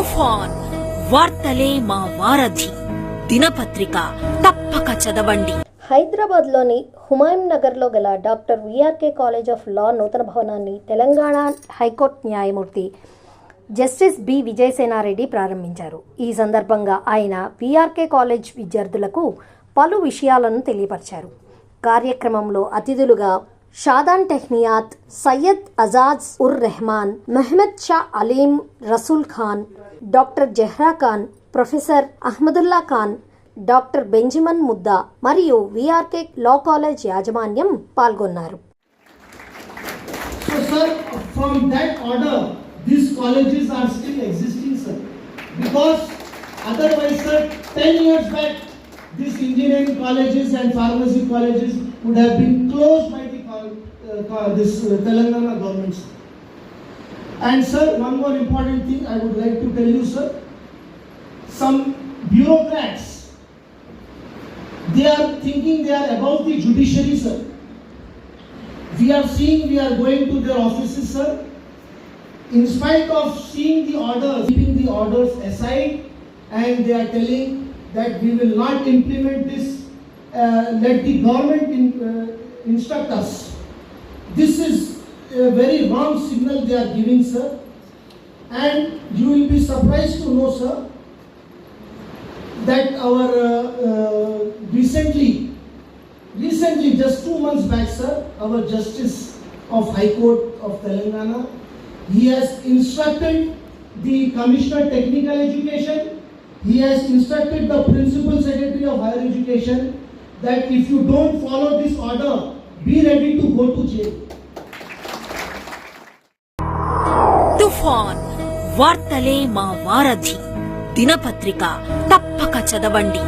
తుఫాన్ వార్తలే మా వారధి. దినపత్రిక తప్పక చదవండి. హైదరాబాద్లోని హుమాయూన్ నగర్లో గల doctor VRK college of law నూతన భవనాన్ని తెలంగాణ హైకోర్టు న్యాయమూర్తి జస్టిస్ బి విజయసేనారెడ్డి ప్రారంభించారు. ఈ సందర్భంగా ఆయన విఆర్కే కాలేజ్ విద్యార్థులకు పలు విషయాలను తెలియపరిచారు. కార్యక్రమంలో అతిథులుగా Shadan Tehniyat Syed Ajaz ur Rehman Mehmad Shah Aleem Rasool Khan doctor Zehra Khan professor Ahmadullah Khan doctor Benjamin Mudda మరియు విఆర్కే లా కాలేజ్ యాజమాన్యం పాల్గొన్నారు So, sir, from that order, these colleges are still existing, sir. Because otherwise, sir, 10 years back, these engineering colleges and pharmacy colleges would have been closed by the col- uh, co- this uh, Telangana government. sir. And sir, one more important thing I would like to tell you, sir. Some bureaucrats, they are thinking they are above the judiciary, sir. We are seeing, we are going to their offices, sir. In spite of seeing the orders, keeping the orders aside, and they are telling that we will not implement this, uh, let the government in, uh, instruct us. This is a very wrong signal they are giving, sir. And you will be surprised to know, sir, that our uh, uh, recently Recently, just two months back, sir, our Justice of High Court of Telangana, he has instructed the Commissioner Technical Education, he has instructed the Principal Secretary of Higher Education that if you don't follow this order, be ready to go to jail. తుఫాన్ వార్తలే మా వారధి. దినపత్రిక తప్పక చదవండి.